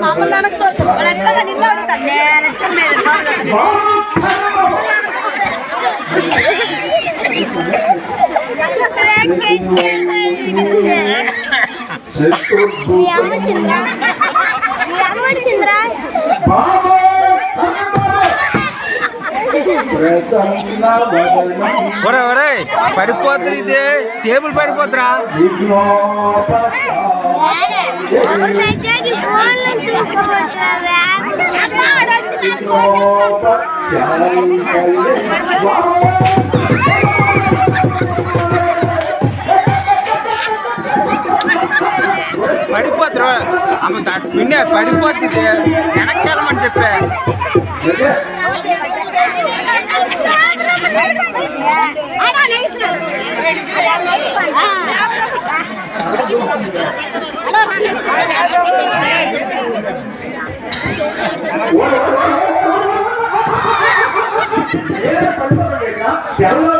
ಮಾಮೂಲು ನನಗೆ ಗೊತ್ತು ನನ್ನ ಅಕ್ಕ ನಿನ್ನ ಹೊಡಿತಾನೆ ನನ್ನ ಅಕ್ಕ ಮೇಲೆ ఒరే ఒరే పడిపోతుంది ఇది టేబుల్ పడిపోతురా పడిపోతురు ఆమె పిన్నే పడిపోతుంది ఇది. వెనక్కి వెళ్ళమని చెప్పా తెల్లవరిసరికి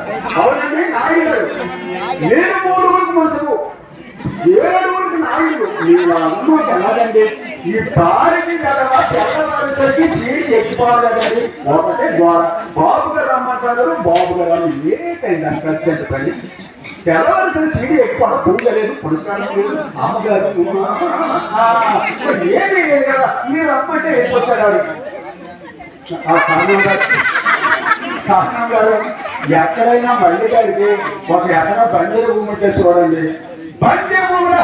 ఆయన నాయుడు అవునండి నాయుడు గారు. నేను మూడు వరకు మనసుకు ఏడు వరకు నాయుడు. మీ అమ్మ ఎలాగండి ఈ దారికి కదవా తెల్లవారేసరికి సీడి ఎక్కిపోవాలి కదండి. ఒకటే గోడ. బాబు గారు రమ్మంటారు బాబు గారు అని ఏంటండి అంత అర్జెంట్ పని? తెల్లవారేసరికి సీడి ఎక్కువ పూజ లేదు పురస్కారం లేదు. అమ్మగారు ఏమీ లేదు కదా. మీరు అమ్మంటే వెళ్ళిపోచ్చాడు ఆవిడ. ఆ కారణం కారణం గారు ఎక్కడైనా బండి గారికి ఒక ఎకరా బండి భూమి ఉంటే చూడండి. బండి భూముల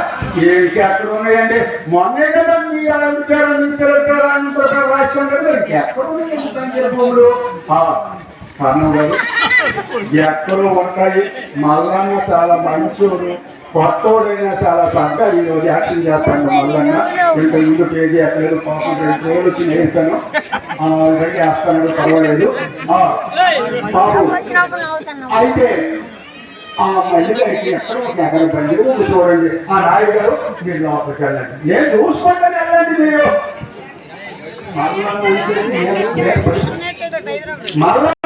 ఏమిటి ఎక్కడ ఉన్నాయండి? మొన్నే కదా మీ అలంకారం మీ పిల్లలు అంత రాష్ట్రం కదా మరి ఎక్కడ ఉన్నాయండి బండి భూములు? ఆ, కారణం గారు. ఎక్కడో ఉంటాయి మల్లన్న చాలా మంచోడు కొత్తోడైనా చాలా సగ్గా ఈ రోజు యాక్షన్ చేస్తాను మల్లన్న. ఇంకా ముందు పేజీ ఎక్కలేదు పాపం రెండు రోజులు వచ్చి నేర్తాను రెడీ వేస్తాడు పర్వాలేదు. బాబు అయితే ఆ మళ్ళీ ఎక్కడ ఒక ఎకరం బండి చూడండి. ఆ రాయుడు గారు మీరు లోపలికి వెళ్ళండి. నేను చూసుకుంటాను వెళ్ళండి మీరు. మరలా మనిషిని నేను-